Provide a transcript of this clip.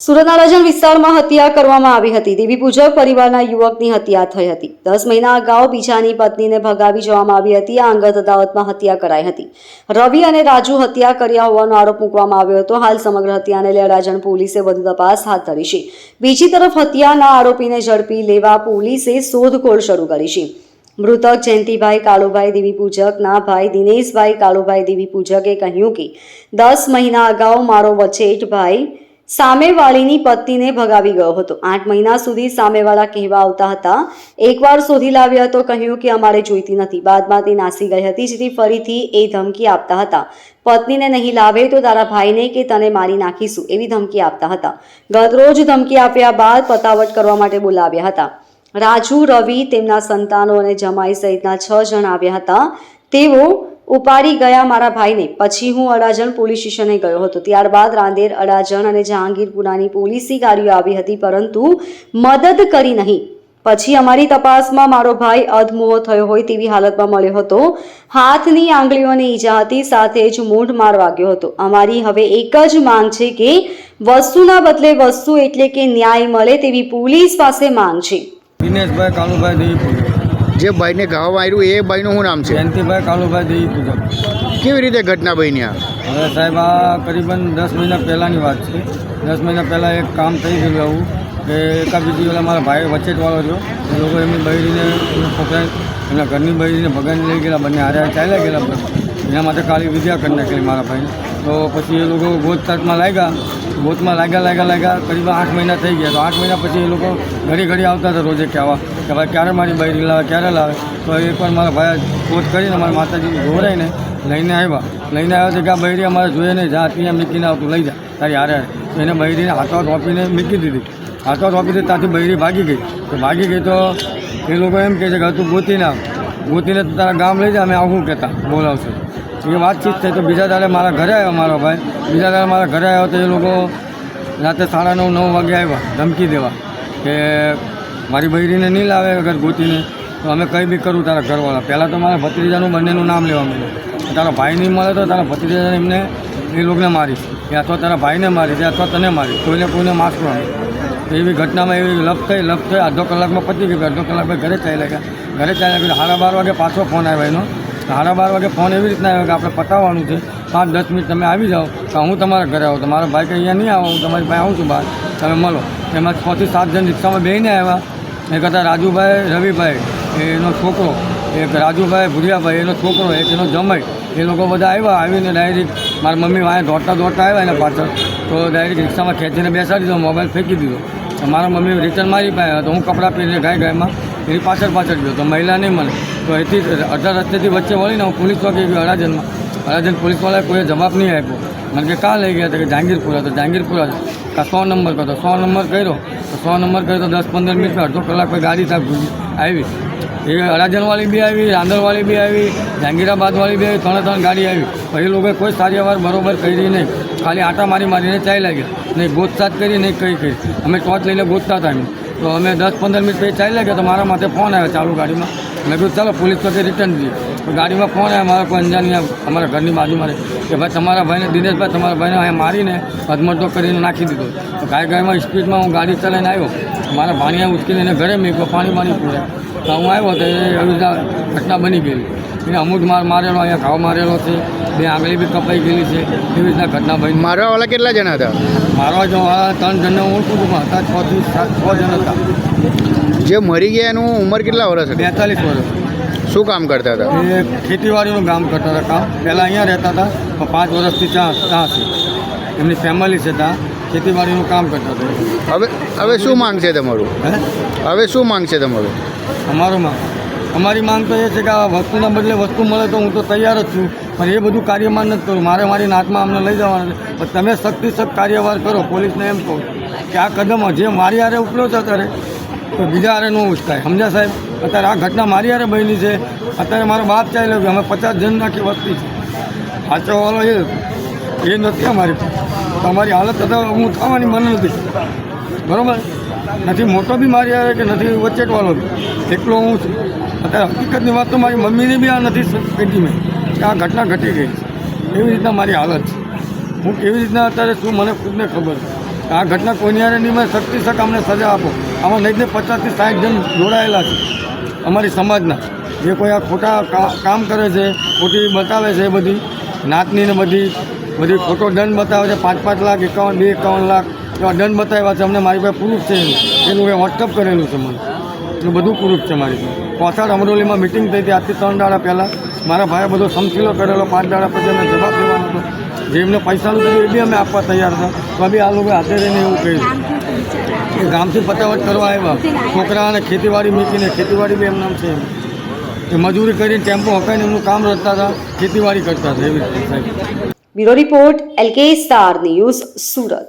સુરતના રજન વિસ્તારમાં હત્યા કરવામાં આવી હતી. દેવી પૂજક પરિવારના યુવકની હત્યા થઈ હતી. દસ મહિના અગાઉ બીજાની પત્નીને ભગાવી જવામાં આવી હતી. આ અંગત અદાવતમાં હત્યા કરાઈ હતી. રવિ અને રાજુ હત્યા કર્યા હોવાનો આરોપ મૂકવામાં આવ્યો હતો. હાલ સમગ્ર હત્યાને લઈ અડાજણ પોલીસે વધુ તપાસ હાથ ધરી છે. બીજી તરફ હત્યાના આરોપીને ઝડપી લેવા પોલીસે શોધખોળ શરૂ કરી છે. મૃતક જયંતિભાઈ કાળુભાઈ દેવી પૂજકના ભાઈ દિનેશભાઈ કાળુભાઈ દેવી પૂજકે કહ્યું કે, દસ મહિના અગાઉ મારો વચેટભાઈ સામેવાળીની પત્નીને ભગાવી ગયો હતો. આઠ મહિના સુધી સામેવાળા કહેવા આવતા હતા. એકવાર શોધી લાવ્યા તો કહ્યું કે અમારે જોઈતી નથી. બાદમાં તે નાસી ગઈ હતી, જેથી ફરીથી એ ધમકી આપતા હતા. પત્નીને નહીં લાવે તો તારા ભાઈને કે તને મારી નાખીશું, એવી ધમકી આપતા હતા. ગતરોજ ધમકી આપ્યા બાદ પતાવટ કરવા માટે બોલાવ્યા હતા. રાજુ, રવિ તેમના સંતાનો અને જમાઈ સહિતના છ જણ આવ્યા હતા. તેઓ ઉપાડી ગયા મારા ભાઈને. પછી હું અડાજણ પોલીસ સ્ટેશને ગયો હતો. ત્યારબાદ રાંદેર, અડાજણ અને જહાંગીરપુરાની પોલીસી ગાડીઓ આવી હતી, પરંતુ મદદ કરી નહીં. પછી અમારી તપાસમાં મારો ભાઈ અધમુહો થયો હોય તેવી હાલતમાં મળ્યો હતો. હાથની આંગળીઓને ઈજા હતી, સાથે જ મૂઢ માર વાગ્યો હતો. અમારી હવે એક જ માંગ છે કે વસ્તુના બદલે વસ્તુ એટલે કે ન્યાય મળે તેવી પોલીસ પાસે માંગ છે. દિનેશભાઈ કાલુભાઈ દેવી પૂજક જે ભાઈને ઘાવ માર્યું એ ભાઈનું શું નામ છે? જયંતિભાઈ કાલુભાઈ દેવી પૂજક કેવી રીતે ઘટના બની આ? હવે સાહેબ આ કરીબન દસ મહિના પહેલાંની વાત છે. દસ મહિના પહેલાં એક કામ થઈ ગયું આવું કે એકા બીજી ઓલા મારા ભાઈ વચ્ચેટવાળો રહ્યો. એ લોકો એમની બહેરીને એમના ઘરની બહેરીને ભગવાન લઈ ગયેલા બંને હારે ચાલ્યા ગયેલા એના માટે ખાલી વિદ્યા કરી નાખેલી મારા ભાઈને. તો પછી એ લોકો ગોતતાટમાં લાગ્યા. ગોતમાં લાગ્યા લાગ્યા લાગ્યા કરીબન આઠ મહિના થઈ ગયા. તો આઠ મહિના પછી એ લોકો ઘડી ઘડી આવતા હતા રોજે કહેવા. કે ભાઈ ક્યારે મારી બૈરી લાવે, ક્યારે લાવે? તો એ પણ મારા ભાઈ ગોત કરીને મારા માતાજી જોવરાઈને લઈને આવ્યા. લઈને આવ્યા તો કે બૈરી અમારે જોઈએ નહીં, જા ત્યાં મૂકીને આવતું લઈ જા, તારી હારે એને બૈરીને હાથો રોપીને મૂકી દીધી. હાથો રોપી દીધી, ત્યાંથી બૈરી ભાગી ગઈ. તો ભાગી ગઈ તો એ લોકો એમ કહે છે કે તું ગોતીને આવ. ગોતીને તારા ગામ લઈ જા, અમે આવું કહેતા? બોલાવશું. એ વાતચીત થઈ તો બીજા દાડે મારા ઘરે આવ્યો મારો ભાઈ. બીજા દાડે મારા ઘરે આવ્યો તો એ લોકો રાતે સાડા નવ નવ વાગે આવ્યા ધમકી દેવા કે મારી બૈરીને નહીં લાવે અગર ગોતીને તો અમે કંઈ બી કરું તારા ઘરવાળા. પહેલાં તો મારા ભત્રીજાનું બંનેનું નામ લેવા મળ્યું તારા ભાઈ નહીં મળે તો તારા ભત્રીજાને એમને એ લોકોને મારીશ કે અથવા તારા ભાઈને મારીશ અથવા તને મારીશ કોઈને કોઈને મારશો એવી ઘટનામાં એવી લપ થઈ લપ થઈ, અડધો કલાકમાં પતી ગયું અડધો કલાક પછી ઘરે ચાલ્યા ગયા. ઘરે ચાલ્યા ગયા, સાડા બાર વાગે પાછો ફોન આવ્યો એનો. સાડા બાર વાગે ફોન એવી રીતના આવ્યો કે આપણે પતાવવાનું છે. પાંચ, દસ મિનિટ તમે આવી જાઓ, તો હું તમારા ઘરે આવું. તમારા ભાઈ કે અહીંયા નહીં આવો, હું તમારી પાસે આવું છું બહાર. તમે મળો. એમાં છથી સાત જણ રિક્ષામાં બેહીને આવ્યા. એક કરતાં રાજુભાઈ, રવિભાઈ, એનો છોકરો, એક રાજુભાઈ ભુરિયાભાઈ, એનો છોકરો, એક એનો જમાઈ. એ લોકો બધા આવ્યા, આવીને ડાયરેક્ટ મારા મમ્મી વાંહે દોડતા દોડતા આવ્યા એના પાછળ. તો ડાયરેક્ટ રિક્ષામાં ખેંચીને બેસાડી દીધો મોબાઈલ ફેંકી દીધો. મારા મમ્મી રિટર્ન મારી પાસે તો હું કપડાં પહેરીને ગાય ગાયમાં એની પાછળ પાછળ ગયો. તો મહિલા નહીં મને તો એથી અડધા રસ્તેથી વચ્ચે વળીને હું પોલીસ ચોકી ગયો અડાજનમાં અડાજન પોલીસવાળાએ કોઈ જવાબ નહીં આપ્યો. મને કે, કાં લઈ ગયા? તો કે, જહાંગીરપુરા તો જહાંગીરપુરા કાં સો નંબર કરતો સો નંબર કર્યો. તો સો નંબર કર્યો તો દસ પંદર મિનિટમાં અડધો કલાક કોઈ ગાડી સાહેબ આવી. એ અડાજણવાળી બી આવી, રાંદરવાળી બી આવી, જહાંગીરાબાદવાળી બી આવી, ત્રણે ત્રણ ગાડી આવી. પછી લોકોએ કોઈ સારી અવાર બરોબર કરી નહીં. ખાલી આટા મારી મારીને ચાલ્યા ગયા. નહીં ગોતસાત કરી, નહીં કંઈ કરી. અમે ટોર્ચ લઈને ગોતતા હતા એમ. તો અમે દસ પંદર મિનિટ પછી ચાલી ગયા તો મારા માથે ફોન આવ્યો ચાલુ ગાડીમાં. મેં કીધું, ચાલો, પોલીસ પાસે રિટર્ન દઈએ તો ગાડીમાં ફોન આવ્યો, મારા કોઈ અંજાની અમારા ઘરની બાજુમાં કે ભાઈ, તમારા ભાઈને, દિનેશભાઈ, તમારા ભાઈને અહીંયા મારીને અધમટો કરીને નાખી દીધો. તો ગાય ગાયમાં સ્પીડમાં હું ગાડી ચલાવીને આવ્યો. મારા ભાણીયા ઉચકીને એને ઘરે મેં પાણી પાણી પૂરે તો હું આવ્યો તો એવી રીતના ઘટના બની ગયેલી. એને અમુક માર મારેલો અહીંયા ઘાવ મારેલો છે બે આંગળી બી કપાઈ ગયેલી છે એવી રીતના ઘટના બની. મારવાવાળા કેટલા જણા હતા? મારવા જો ત્રણ જણને હું છું હતા છ થી સાત છ જણ હતા. જે મરી ગયા એનું ઉંમર કેટલા વર્ષ બેતાલીસ વર્ષ. શું કામ કરતા હતા? એ ખેતીવાડીનું કામ કરતા હતા કામ. પહેલાં અહીંયા રહેતા હતા પણ પાંચ વર્ષથી ત્યાં ત્યાં છે. એમની ફેમિલી છે ત્યાં ખેતીવાડીનું કામ કરતા હતા. હવે હવે શું માંગ છે તમારું? હે? હવે શું માંગ છે તમારું? અમારું માંગ. અમારી માંગ તો એ છે કે આ વસ્તુના બદલે વસ્તુ મળે તો હું તો તૈયાર જ છું. પણ એ બધું કાર્યમાં નથી કરું મારે મારી નાતમાં અમને લઈ જવાના છે. પણ તમે સખ્તી સખ્ત કાર્યવાહી કરો, પોલીસને એમ કહો કે આ કદમ જે મારી હારે ઉપલો છે અત્યારે, તો બીજા હારે ન ઉચકાય. સમજ્યા સાહેબ? અત્યારે આ ઘટના મારી હારે બની છે. અત્યારે મારો બાપ ચાલ્યો કે અમે પચાસ જણ નાખી વસ્તી છે. સાચવવાનો એ એ નથી અમારી તમારી હાલત અત્યારે હું થવાની મને નથી. બરાબર? નથી, મોટો બી મારી આવે કે નથી વચ્ચેટવાળો બી. એકલો હું છું. અત્યારે હકીકતની વાત તો મારી મમ્મીની બી આ નથી પેટી મેં કે આ ઘટના ઘટી ગઈ એવી રીતના મારી હાલત છે. હું કેવી રીતના અત્યારે શું મને ખુદને ખબર છે. આ ઘટના કોઈની હારે નહીં મેં શક્તિ શક અમને સજા આપો. આમાં નહીં પચાસથી સાઠ જણ જોડાયેલા છે. અમારી સમાજના. જે કોઈ આ ખોટા કામ કરે છે, ખોટી બતાવે છે બધી. નાતની ને બધી બધી ખોટો દંડ બતાવે છે. પાંચ પાંચ લાખ, એકાવન, બે એકાવન લાખ. એવા દંડ બતાવ્યા છે, અમને મારી પાસે પ્રૂફ છે. એનું મેં વોટ્સઅપ કરેલું છે મને. એટલું બધું પ્રૂફ છે મારી પાસે. કોસાડ અમરોલીમાં મિટિંગ થઈ હતી, આજથી ત્રણ દાડા પહેલાં. મારા ભાઈએ બધો સમસીલો કરેલો, પાંચ દાડા પછી અમે જવાબ દેવાનો હતો. જે એમને પૈસાનું કર્યું એ બી અમે આપવા તૈયાર હતા. તો બી આ લોકો હાથે રહીને એવું કહ્યું. એ ગામથી પતાવટ કરવા આવ્યા. છોકરાને ખેતીવાડી મૂકીને ખેતીવાડી બી એમનામ છે. એ મજૂરી કરીને ટેમ્પો હકાઈને એમનું કામ રચતા હતા, ખેતીવાડી કરતા હતા એવી રીતે સાહેબ. Bureau report LK star news Surat.